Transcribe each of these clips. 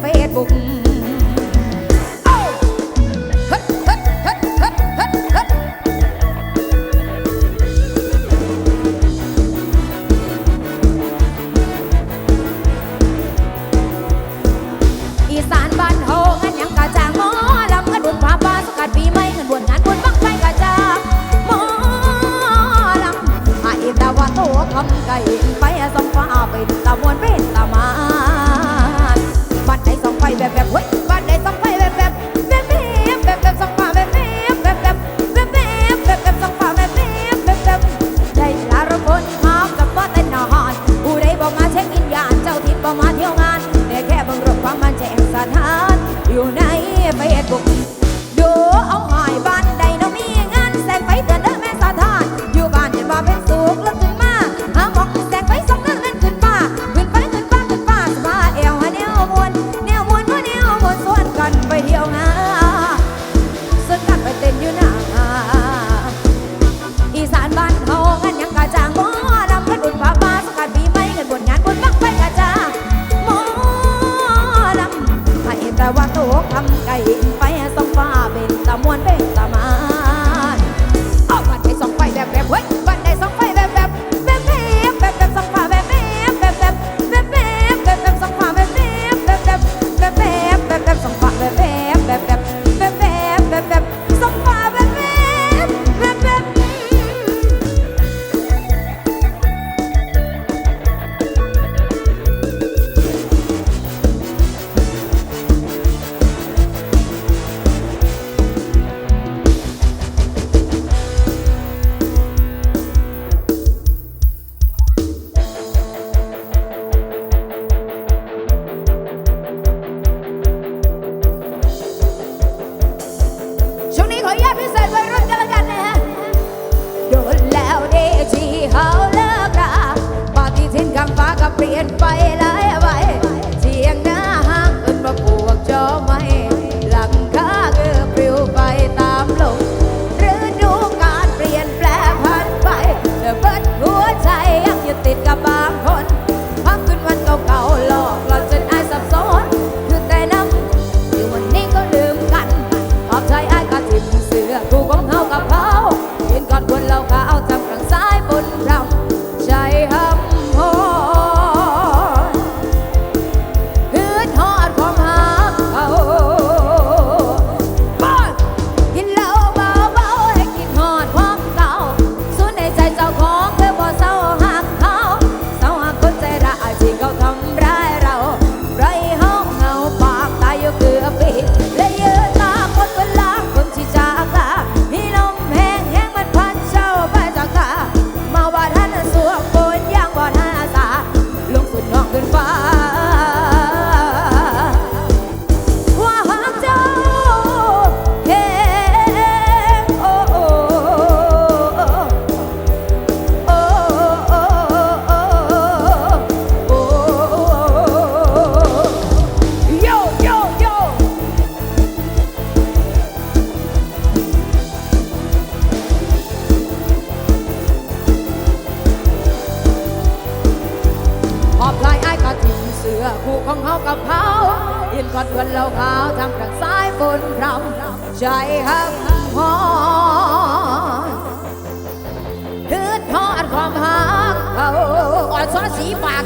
เฟซบุ๊ก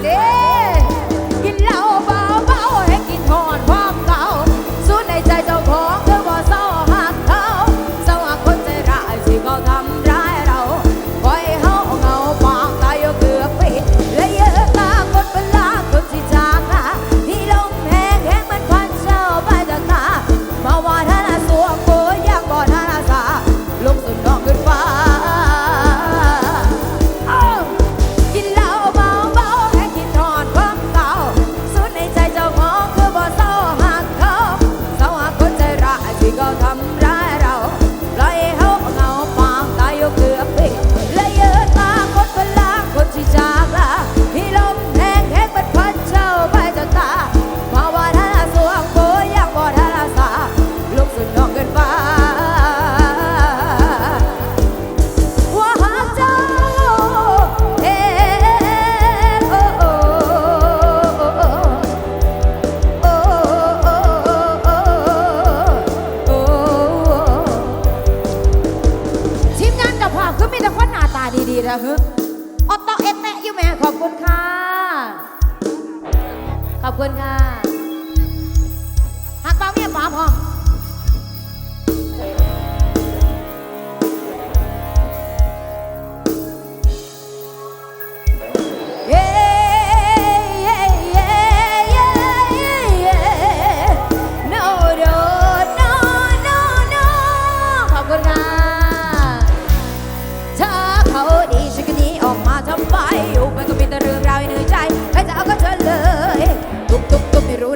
Yeah! ละฮึออตโตเอเตอยู่แม่ขอบคุณค่ะ ขอบคุณค่ะ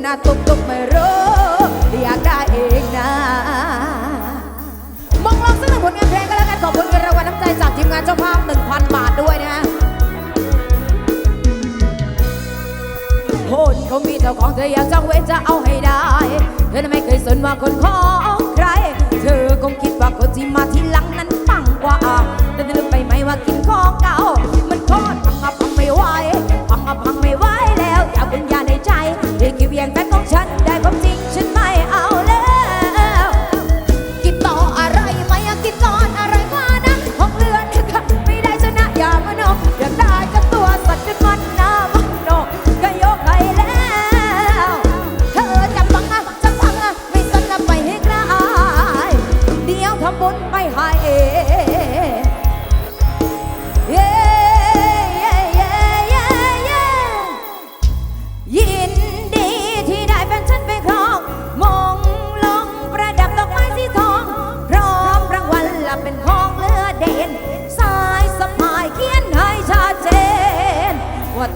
นะตุกตุกไม่รู้อยากได้เองนะ มองลองสักหนึ่งผลงานเพลงก็แล้วกันขอบคุณกันระวัลน้ำใจจากทีมงานเจ้าภาพ1,000 บาทด้วยนะคนเขามีเจ้าของเธออยากจ้างเวจะเอาให้ได้เธอไม่เคยสนว่าคนของใคร เธอคงคิดว่าคนที่มาที่หลังนั้นปังกว่า แต่เธอลืมไปไหมว่ากินของเก่ามันโคตรปังอับปังไม่ไหว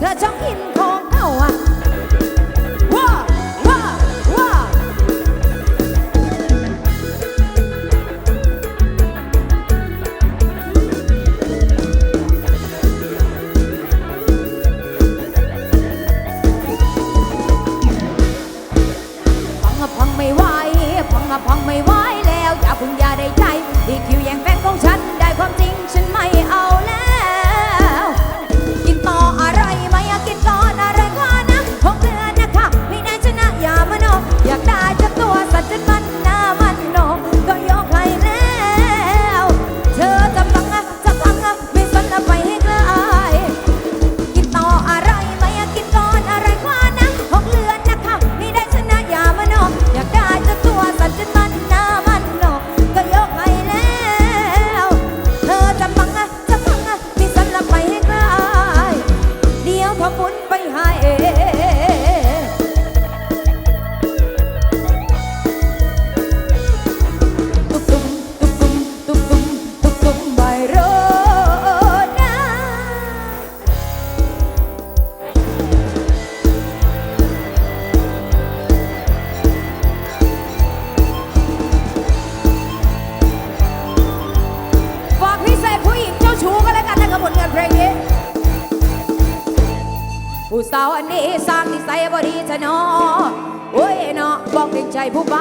그 정인 ไปหาเอง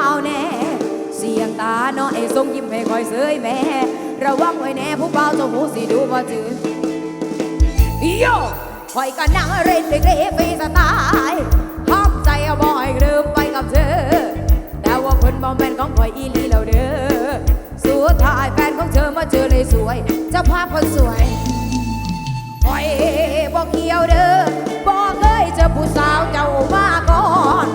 าวแน่ เสียงตาเนอะไอ้ทรงยิ้มให้คอยเสยแม่ ระวังไว้แน่ผู้เบาจ้าหูสิดูบ่จืดโย่คอยก็นั่งเล่นไปเกรไปสไตล์หอบใจบ่อยลืมไปกับเธอ แต่ว่าคนบ่แม่นของคอยอีลีเราเด้อสุดท้ายแฟนของเธอมาเจอเลยสวยจะภาพคนสวยคอยบ่เกี่ยวเด้อบ่เคยเจอผู้สาวเจ้ามาก่อน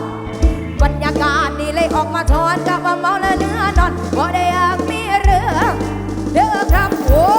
การนี่เลยออกมาถอนกับว่าเมาและเนื้อนอนบ่ได้อยากมีเรื่องเรื่อครับโอ้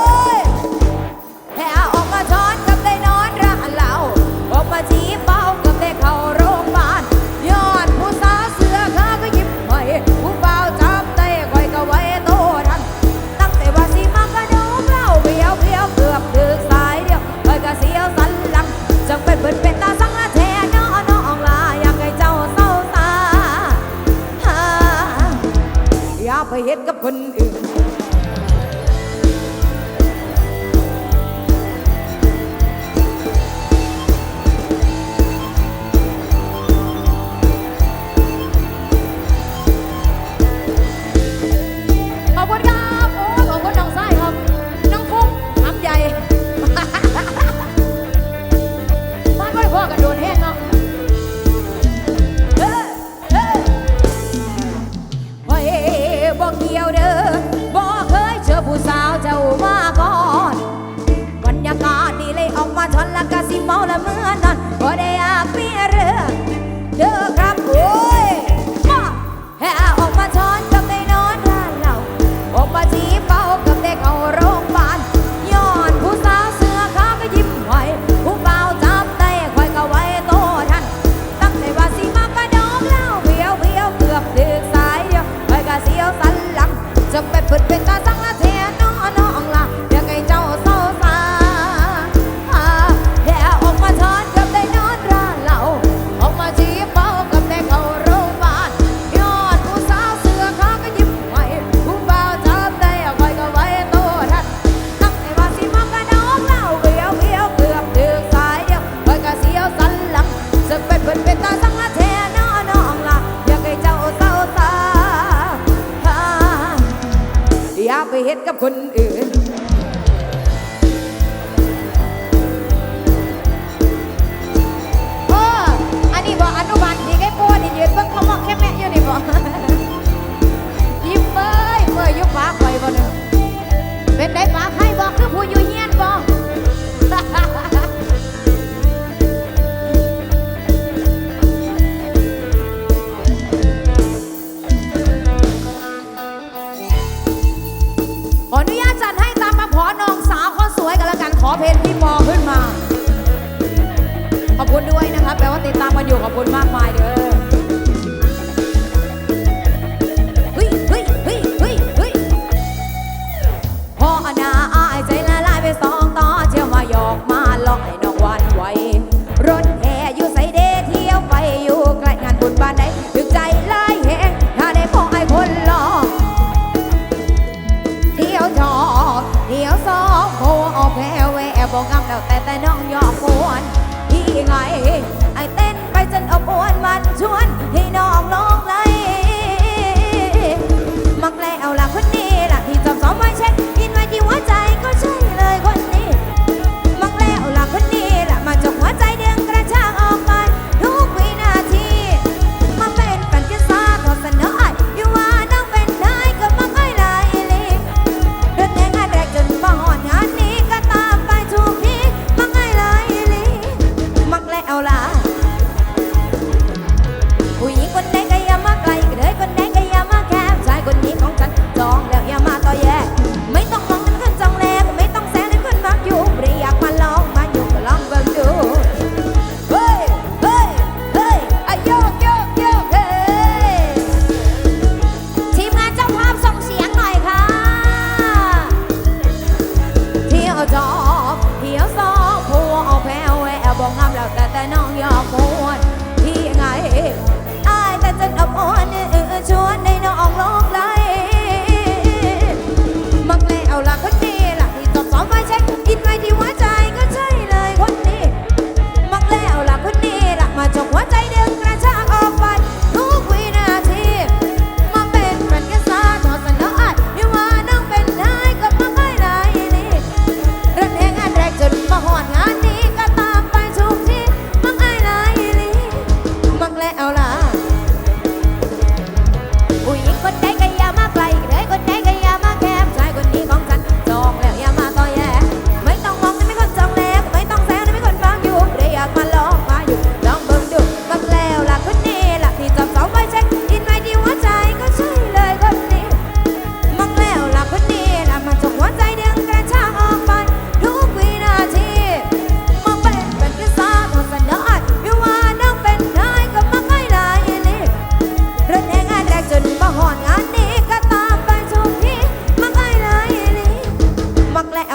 ya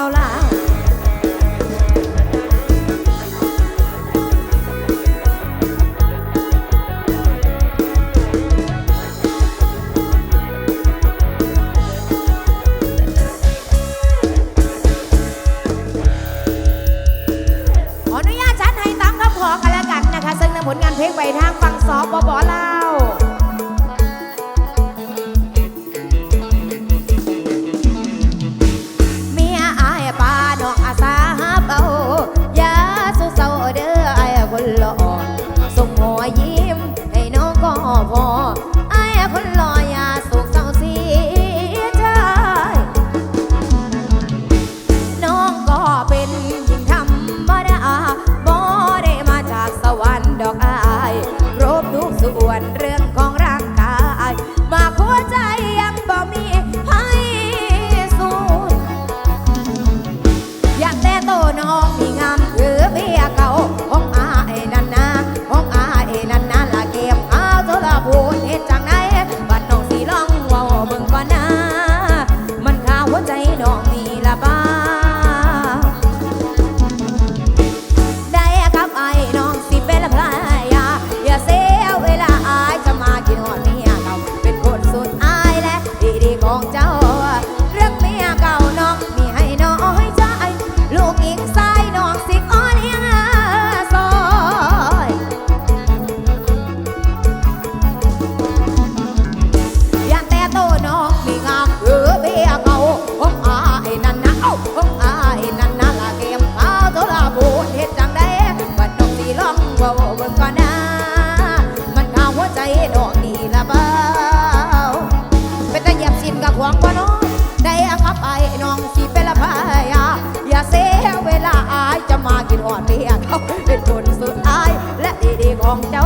好了 อดเมียเขาเป็นคนสุดท้าย และดีดีของเจ้า